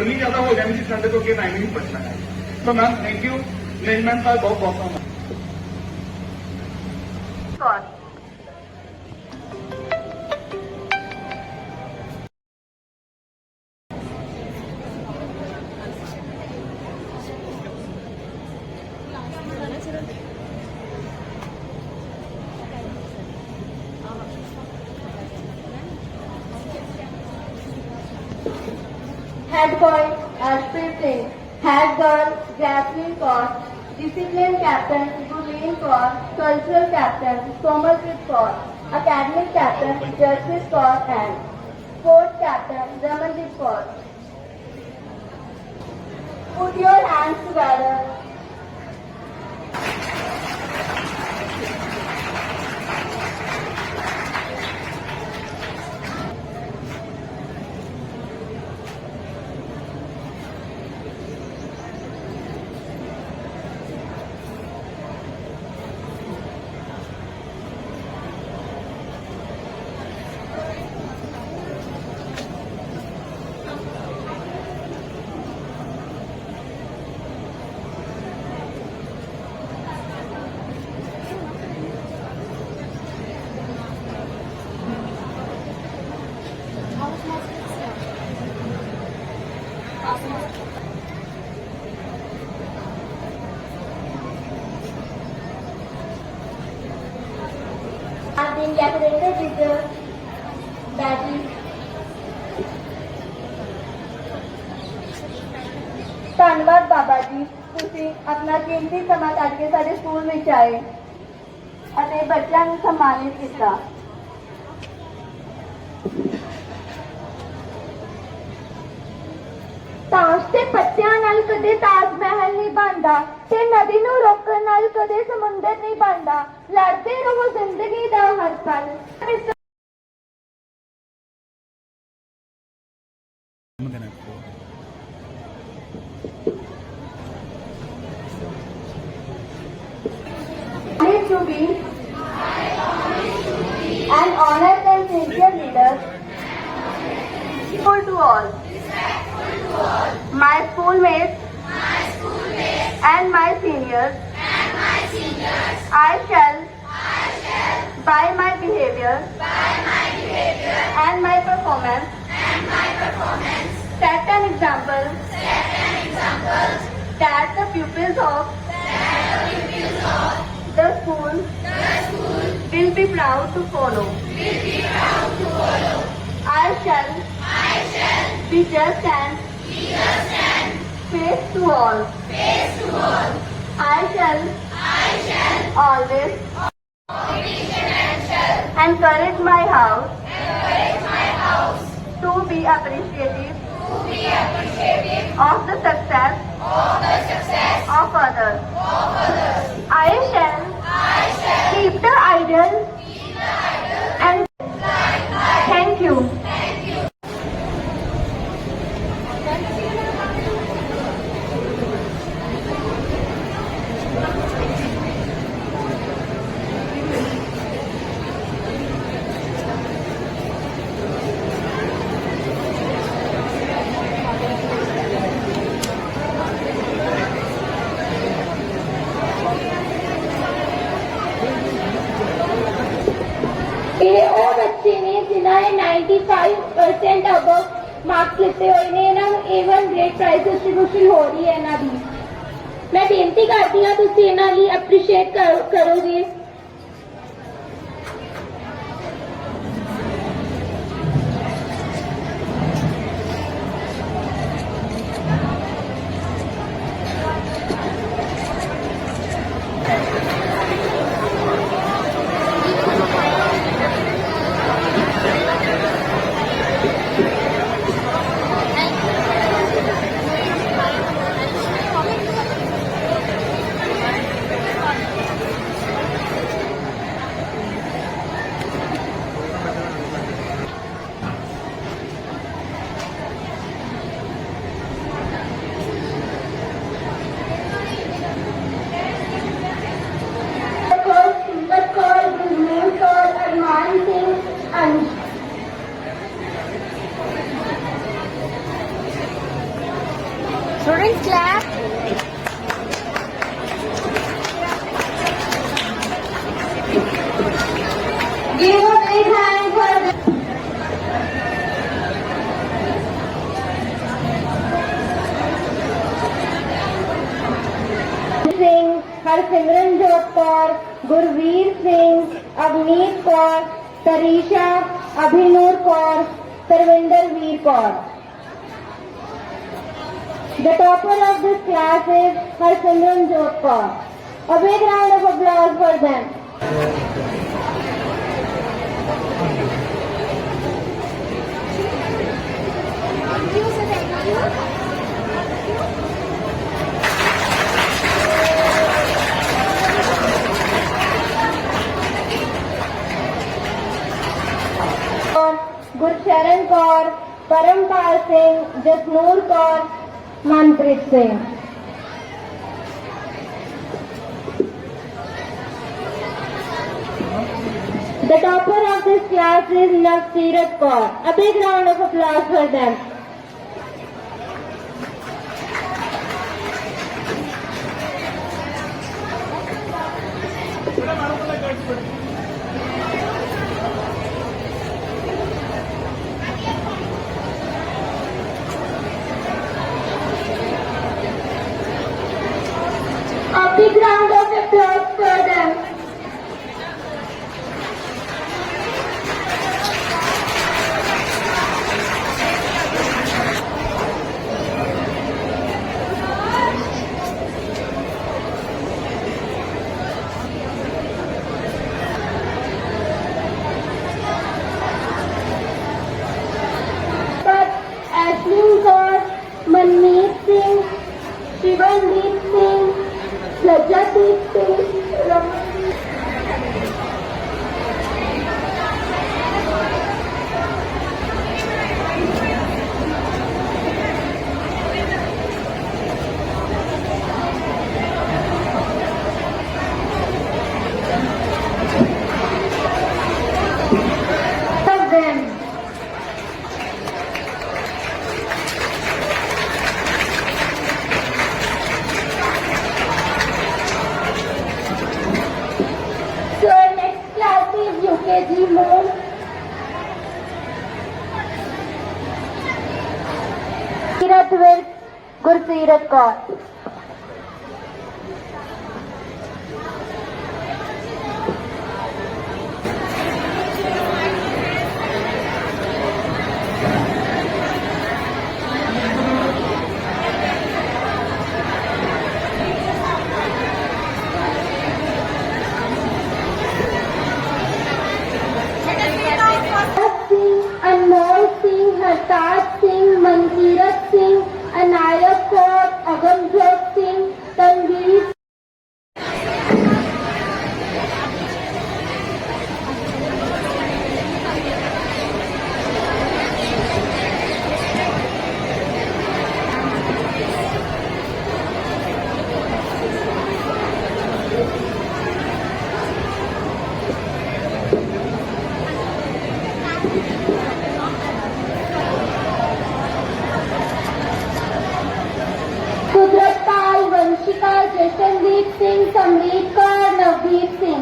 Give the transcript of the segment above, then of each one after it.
ਗਰਮੀ ਜ਼ਿਆਦਾ ਹੋ ਜਾਣੀ ਸੀ ਸਾਡੇ ਤੋਂ ਅੱਗੇ ਟਾਈਮ ਨਹੀਂ ਬਚਣਾ। ਹੈ so ma'am thank you management ਦਾ ਬਹੁਤ Head boy, Ashprit Singh. Head girl, Jasmine Kaur. Discipline captain, Gurleen Kaur. Cultural captain, Komalpreet Kaur. Academic captain, Justice Kaur and Sports captain, Ramandeep Kaur. Put your hands together. Decorated with the badges. ਧੰਨਵਾਦ ਬਾਬਾ ਜੀ। ਤੁਸੀਂ ਆਪਣਾ ਕੀਮਤੀ ਸਮਾਂ ਕੱਢ ਕੇ ਸਾਡੇ school ਵਿੱਚ ਆਏ ਅਤੇ ਬੱਚਿਆਂ ਨੂੰ ਸਨਮਾਨਿਤ ਕੀਤਾ। ਤਾਸ਼ ਤੇ ਪੱਤਿਆਂ ਨਾਲ ਕਦੇ ਤਾਜ ਮਹਿਲ ਨਹੀਂ ਬਣਦਾ ਤੇ ਨਦੀ ਨੂੰ ਰੋਕਣ ਨਾਲ ਕਦੇ ਸਮੁੰਦਰ ਨਹੀਂ ਬਣਦਾ। ਲੜਦੇ ਰਹੋ ਜ਼ਿੰਦਗੀ ਦਾ ਹਰ ਪਲ Honored to be an honored and sincere leader Equal to all. My schoolmates and my seniors. I shall by my behavior, by my behavior and my performance, and my performance set an example, set an example that the pupils of, that the pupils of the school, the school will be proud to follow. Will be proud to follow. I shall, I shall be just and, be just and face to all, face to all. I shall, I shall always encourage my house, encourage my house to, be appreciative to be appreciative of the success, of, the success of, others. of others. I shall, I shall keep the ideal, keep the and 95% above marks ਲਿੱਤੇ ਹੋਏ ਨੇ ਇਹਨਾਂ ਨੂੰ A1 grade price distribution ਹੋ ਰਹੀ ਹੈ ਇਹਨਾਂ ਦੀ ਮੈਂ ਬੇਨਤੀ ਕਰਦੀ ਹਾਂ ਤੁਸੀਂ ਇਹਨਾਂ ਲਈ ਐਪਰੀਸ਼ੀਏਟ ਕਰੋਗੇ ਹਰਸਿਮਰਨਜੋਤ ਕੌਰ ਗੁਰਵੀਰ ਸਿੰਘ ਅਵਨੀਤ ਕੌਰ ਤਰੀਸ਼ਾ ਅਭਿਨੂਰ ਕੌਰ ਸਰਵਿੰਦਰ ਵੀਰ Kaur The topper of this class is Harsimranjot Kaur. A big round of applause for them. Parampal Singh Jasnoor Kaur Manpreet Singh The topper of this class is Navseerat Kaur. A big round of applause for them. playground Kirat with Gurseerat Kaur. Bhagat Singh, Anmol Hardeep Singh, Sangeetkar, Navdeep Singh.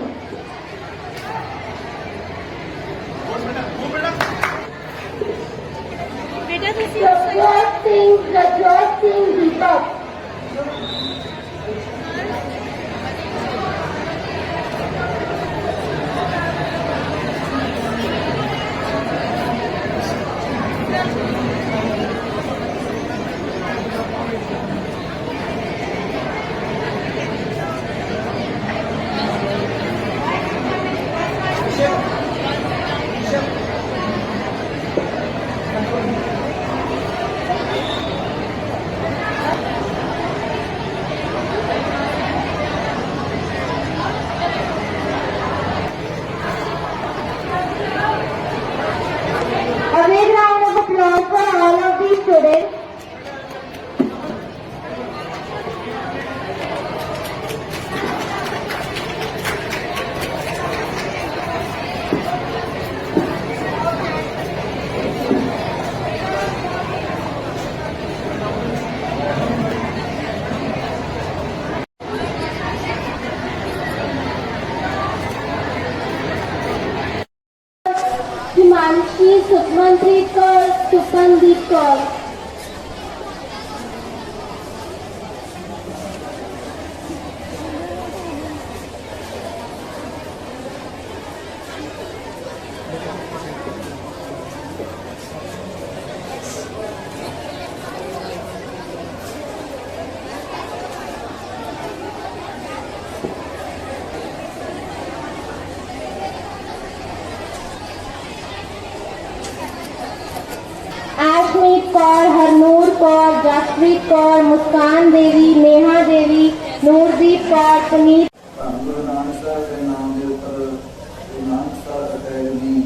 Lovepreet Kaur Muskan Devi Neha Devi ਨੂਰਦੀਪ Kaur Puneet Puneet ਧੰਨ ਗੁਰੂ ਨਾਨਕ ਸਾਹਿਬ ਦੇ ਨਾਮ ਦੇ ਉੱਪਰ Guru Nanak Sahib academy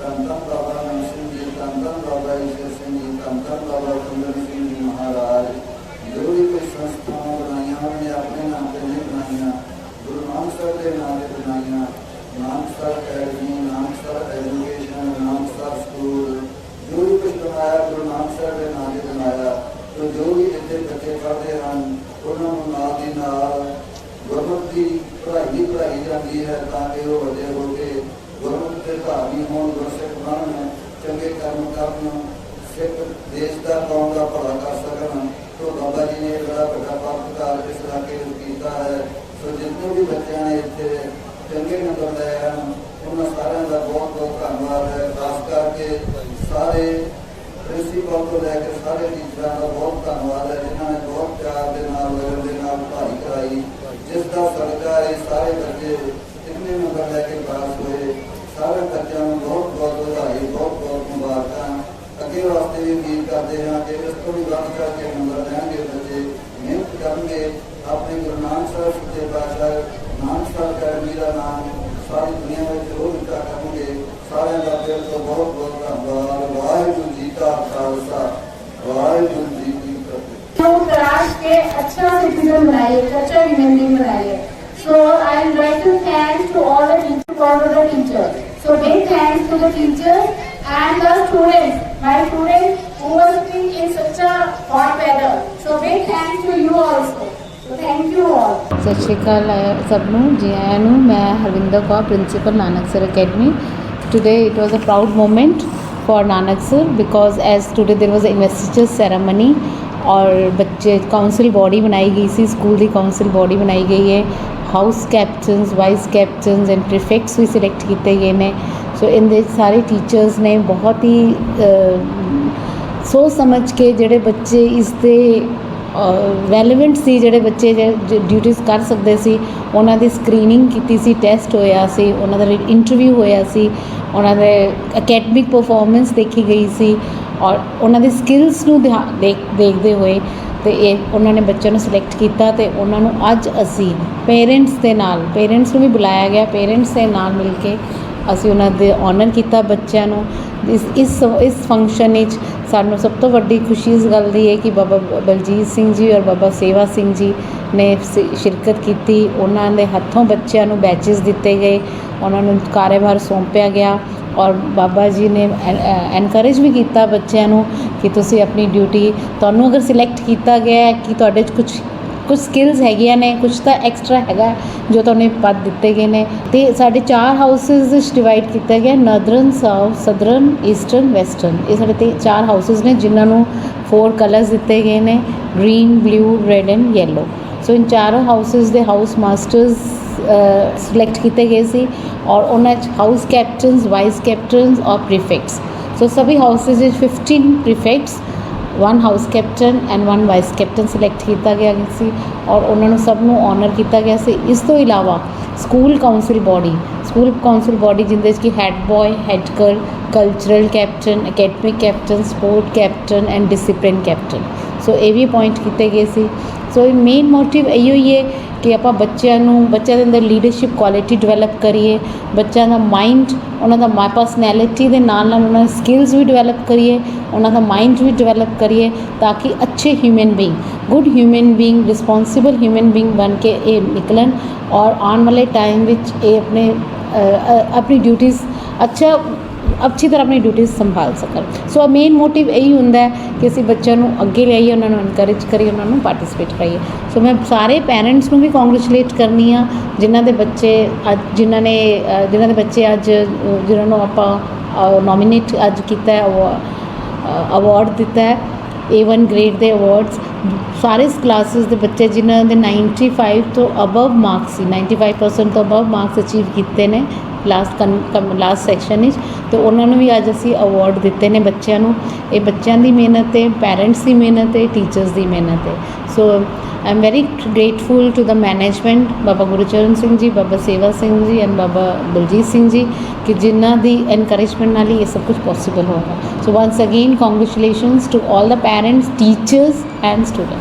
ਧੰਨ ਧੰਨ ਬਾਬਾ ਨੰਦ ਸਿੰਘ ਜੀ ਧੰਨ ਧੰਨ ਬਾਬਾ ਈਸ਼ਰ ਸਿੰਘ ਜੀ ਧੰਨ ਧੰਨ ਬਾਬਾ ਕੁੰਦਨ ਸਿੰਘ ਜੀ ਮਹਾਰਾਜ ਜੋ ਵੀ ਕੋਈ ਸੰਸਥਾਵਾਂ ਬਣਾਈਆਂ ਉਹਨਾਂ ਨੇ ਆਪਣੇ ਨਾਮ ਤੇ ਨਹੀਂ ਬਣਾਈਆਂ ਗੁਰੂ ਨਾਨਕ ਸਾਹਿਬ ਦੇ ਨਾਮ ਤੇ ਬਣਾਈਆਂ Nanak Sahib academy Nanak Sahib education Nanak Sahib school ਜੋ ਵੀ ਕੁਝ ਬਣਾਇਆ ਗੁਰੂ ਨਾਨਕ ਸਾਹਿਬ ਦੇ ਨਾਮ ਤੇ ਬਣਾਇਆ ਤੇ ਜੋ ਵੀ ਇੱਥੇ ਬੱਚੇ ਪੜ੍ਹਦੇ ਹਨ ਉਹਨਾਂ ਨੂੰ ਨਾਲ ਦੀ ਨਾਲ ਗੁਰਮਤਿ ਦੀ ਪੜ੍ਹਾਈ ਵੀ ਪੜ੍ਹਾਈ ਜਾਂਦੀ ਹੈ, ਤਾਂ ਕਿ ਉਹ ਵੱਡੇ ਹੋ ਕੇ ਗੁਰਮਤਿ ਦੇ ਧਾਰਨੀ ਹੋਣ ਗੁਰਸਿੱਖ ਬਣਨ ਚੰਗੇ ਕਰਮ ਕਰਨ, ਸਿੱਖ ਦੇਸ਼ ਦਾ, ਕੌਮ ਦਾ ਭਲਾ ਕਰ ਸਕਣ। ਤੋ ਬਾਬਾ ਜੀ ਨੇ ਬੜਾ ਵੱਡਾ ਪਰਪਕਾਰ ਇਸ ਇਲਾਕੇ ਵਿੱਚ ਕੀਤਾ ਹੈ। ਸੋ ਜਿੰਨੇ ਵੀ ਬੱਚਿਆਂ ਨੇ ਇੱਥੇ ਚੰਗੇ ਨੰਬਰ ਲਏ ਹਨ, ਉਹਨਾਂ ਸਾਰਿਆਂ ਦਾ ਬਹੁਤ ਬਹੁਤ ਧੰਨਵਾਦ ਹੈ। ਖਾਸ ਕਰਕੇ ਸਾਰੇ ਪ੍ਰਿੰਸੀਪਲ ਤੋਂ ਲੈ ਕੇ ਸਾਰੇ ਟੀਚਰਾਂ ਦਾ ਬਹੁਤ ਧੰਨਵਾਦ ਹੈ। के अच्छा सिटीजन बनाइए अच्छा ह्यूमन बींग बनाइए so I would like to thank to all the teachers all the teachers so big thanks to the teachers and the students my students who was being in such a hot weather so big thanks to you also so thank you all ਸਤਿ ਸ਼੍ਰੀ ਅਕਾਲ ਅ, ਸਭ ਨੂੰ ਜੀ ਆਇਆਂ ਨੂੰ ਮੈਂ Harvinder Kaur principal Nanak sir academy today it was a proud moment for Nanak sir because as today there was an investiture ceremony ਔਰ ਬੱਚੇ council body ਬਣਾਈ ਗਈ ਸੀ ਸਕੂਲ ਦੀ ਕਾਉਂਸਲ ਬੋਡੀ ਬਣਾਈ ਗਈ ਹੈ। House captains vice captains and prefects we select ਕੀਤੇ ਗਏ ਨੇ। ਸੋ ਇਹਦੇ ਸਾਰੇ ਟੀਚਰਸ ਨੇ ਬਹੁਤ ਹੀ ਸੋਚ ਸਮਝ ਕੇ ਜਿਹੜੇ ਬੱਚੇ ਇਸ ਦੇ ਰੈਲੇਵੈਂਟ ਸੀ, ਜਿਹੜੇ ਬੱਚੇ ਡਿਊਟੀਆਂ ਕਰ ਸਕਦੇ ਸੀ, ਉਹਨਾਂ ਦੀ ਸਕਰੀਨਿੰਗ ਕੀਤੀ ਸੀ ਟੈਸਟ ਹੋਇਆ ਸੀ, ਉਹਨਾਂ ਦਾ ਇੰਟਰਵਿਊ ਹੋਇਆ ਸੀ, ਉਹਨਾਂ ਦੇ ਅਕੈਡਮਿਕ ਪਰਫਾਰਮੈਂਸ ਦੇਖੀ ਗਈ ਸੀ। ਔਰ ਉਹਨਾਂ ਦੇ ਸਕਿੱਲਸ ਨੂੰ ਧਿਆ- ਦੇਖ, ਦੇਖਦੇ ਹੋਏ ਤੇ ਇਹ ਉਹਨਾਂ ਨੇ ਬੱਚਿਆਂ ਨੂੰ ਸਿਲੈਕਟ ਕੀਤਾ ਤੇ ਉਹਨਾਂ ਨੂੰ ਅੱਜ ਅਸੀਂ ਪੇਰੈਂਟਸ ਦੇ ਨਾਲ ਪੇਰੈਂਟਸ ਨੂੰ ਵੀ ਬੁਲਾਇਆ ਗਿਆ ਪੇਰੈਂਟਸ ਦੇ ਨਾਲ ਮਿਲ ਕੇ ਅਸੀਂ ਉਹਨਾਂ ਦੇ ਆਨਰ ਕੀਤਾ ਬੱਚਿਆਂ ਨੂੰ। ਇਸ ਇਸ ਇਸ ਫੰਕਸ਼ਨ ਵਿੱਚ ਸਾਨੂੰ ਸਭ ਤੋਂ ਵੱਡੀ ਖੁਸ਼ੀ ਇਸ ਗੱਲ ਦੀ ਹੈ ਕਿ ਬਾਬਾ ਬਲਜੀਤ ਸਿੰਘ ਜੀ ਔਰ ਬਾਬਾ ਸੇਵਾ ਸਿੰਘ ਜੀ ਨੇ ਸ- ਸ਼ਿਰਕਤ ਕੀਤੀ। ਉਹਨਾਂ ਦੇ ਹੱਥੋਂ ਬੱਚਿਆਂ ਨੂੰ ਬੈਚਸ ਦਿੱਤੇ ਗਏ। ਉਹਨਾਂ ਨੂੰ ਕਾਰੋਬਾਰ ਸੌਂਪਿਆ ਗਿਆ। ਔਰ ਬਾਬਾ ਜੀ ਨੇ ਐਨਕਰੇਜ ਵੀ ਕੀਤਾ ਬੱਚਿਆਂ ਨੂੰ ਕਿ ਤੁਸੀਂ ਆਪਣੀ ਡਿਊਟੀ ਤੁਹਾਨੂੰ ਅਗਰ ਸਿਲੈਕਟ ਕੀਤਾ ਗਿਆ ਹੈ ਕਿ ਤੁਹਾਡੇ 'ਚ ਕੁਝ ਕੁਝ ਸਕਿੱਲਸ ਹੈਗੀਆਂ ਨੇ ਕੁਝ ਤਾਂ ਐਕਸਟਰਾ ਹੈਗਾ ਜੋ ਤੁਹਾਨੂੰ ਪਦ ਦਿੱਤੇ ਗਏ ਨੇ। ਤੇ ਸਾਡੇ ਚਾਰ ਹਾਊਸਸ ਵਿੱਚ ਡਿਵਾਈਡ ਕੀਤਾ ਗਿਆ northern south southern eastern western ਇਹ ਸਾਡੇ ਤੇ ਚਾਰ ਹਾਊਸਸ ਨੇ ਜਿਨ੍ਹਾਂ ਨੂੰ ਫੋਰ ਕਲਰਸ ਦਿੱਤੇ ਗਏ ਨੇ green blue red and yellow so ਇਨ ਚਾਰੋਂ ਹਾਊਸਸ ਦੇ ਹਾਊਸ ਮਾਸਟਰਸ ਸਿਲੈਕਟ ਕੀਤੇ ਗਏ ਸੀ ਔਰ ਉਹਨਾਂ 'ਚ ਹਾਊਸ ਕੈਪਟਨਸ ਵਾਈਸ ਕੈਪਟਨਸ ਔਰ ਪ੍ਰੀਫੈਕਟਸ ਸੋ ਸਭੀ ਹਾਊਸਸ ਵਿੱਚ 15 prefects one house captain and one vice captain select ਕੀਤਾ ਗਿਆ ਸੀ ਔਰ ਉਹਨਾਂ ਨੂੰ ਸਭ ਨੂੰ ਆਨਰ ਕੀਤਾ ਗਿਆ ਸੀ ਇਸ ਤੋਂ ਇਲਾਵਾ school council body school council body ਜਿੰਦੇ ਵਿੱਚ ਕਿ head boy head girl cultural captain academic captain sport captain and discipline captain so ਇਹ ਵੀ ਅਪਾਇੰਟ ਕੀਤੇ ਗਏ ਸੀ ਸੋ ਇਹ ਮੇਨ ਮੋਟਿਵ ਇਹੋ ਹੀ ਹੈ ਕਿ ਆਪਾਂ ਬੱਚਿਆਂ ਨੂੰ, ਬੱਚਿਆਂ ਦੇ ਅੰਦਰ ਲੀਡਰਸ਼ਿਪ ਕੁਆਲਿਟੀ ਡਿਵੈਲਪ ਕਰੀਏ, ਬੱਚਿਆਂ ਦਾ ਮਾਈਂਡ ਉਹਨਾਂ ਦਾ ਮਾ ਪਰਸਨੈਲਿਟੀ ਦੇ ਨਾਲ ਨਾਲ ਉਹਨਾਂ ਦੇ ਸਕਿੱਲਸ ਵੀ ਡਿਵੈਲਪ ਕਰੀਏ, ਉਹਨਾਂ ਦਾ ਮਾਈਂਡ ਵੀ ਡਿਵੈਲਪ ਕਰੀਏ ਤਾਂ ਕਿ ਅੱਛੇ human being good human being responsible human being ਬਣ ਕੇ ਇਹ ਨਿਕਲਣ ਔਰ ਆਉਣ ਵਾਲੇ ਟਾਈਮ ਵਿੱਚ ਇਹ ਆਪਣੇ ਆਪਣੀ ਡਿਊਟੀਆਂ ਅੱਛਾ ਅੱਛੀ ਤਰ੍ਹਾਂ ਆਪਣੀ ਡਿਊਟੀਆਂ ਸੰਭਾਲ ਸਕਣ। ਸੋ ਮੇਨ ਮੋਟਿਵ ਇਹੀ ਹੁੰਦਾ ਕਿ ਅਸੀਂ ਬੱਚਿਆਂ ਨੂੰ ਅੱਗੇ ਲਿਆਈਏ ਉਹਨਾਂ ਨੂੰ ਇਨਕਰੇਜ ਕਰੀਏ ਉਹਨਾਂ ਨੂੰ ਪਾਰਟਿਸਿਪੇਟ ਕਰਾਈਏ। ਸੋ ਮੈਂ ਸਾਰੇ ਪੈਰੈਂਟਸ ਨੂੰ ਵੀ ਕੰਗ੍ਰੈਚੁਲੇਟ ਕਰਨੀ ਆ ਜਿਨ੍ਹਾਂ ਦੇ ਬੱਚੇ ਅੱਜ ਜਿਨ੍ਹਾਂ ਨੇ ਅ, ਜਿਨ੍ਹਾਂ ਦੇ ਬੱਚੇ ਅੱਜ ਜਿਨ੍ਹਾਂ ਨੂੰ ਆਪਾਂ ਨੋਮੀਨੇਟ ਅੱਜ ਕੀਤਾ ਹੈ ਉਹ ਅਵਾਰਡ ਦਿੱਤਾ ਹੈ। A1 ਗ੍ਰੇਡ ਦੇ ਅਵਾਰਡਸ ਸਾਰੇ ਕਲਾਸਿਸ ਦੇ ਬੱਚੇ ਜਿਨ੍ਹਾਂ ਦੇ 95 ਤੋਂ ਅਬਵ ਮਾਰਕਸ ਸੀ 95% ਤੋਂ ਅਬਵ ਮਾਰਕਸ ਅਚੀਵ ਕੀਤੇ ਨੇ ਲਾਸਟ ਲਾਸਟ ਸੈਕਸ਼ਨ ਵਿੱਚ। ਤੇ ਉਹਨਾਂ ਨੂੰ ਵੀ ਅੱਜ ਅਸੀਂ ਅਵਾਰਡ ਦਿੱਤੇ ਨੇ ਬੱਚਿਆਂ ਨੂੰ। ਇਹ ਬੱਚਿਆਂ ਦੀ ਮਿਹਨਤ ਹੈ ਪੈਰੈਂਟਸ ਦੀ ਮਿਹਨਤ ਹੈ ਟੀਚਰਸ ਦੀ ਮਿਹਨਤ ਹੈ। So I am very grateful to the management Baba Gurcharan Singh ji Baba ਸੇਵਾ ਸਿੰਘ ਜੀ ਐਂਡ ਬਾਬਾ ਬਲਜੀਤ ਸਿੰਘ ਜੀ ਕਿ ਜਿਨ੍ਹਾਂ ਦੀ ਐਨਕਰੇਜਮੈਂਟ ਨਾਲ ਹੀ ਇਹ ਸਭ ਕੁਝ ਪੋਸੀਬਲ ਹੋਗਾ so once again congratulations to all the parents teachers and students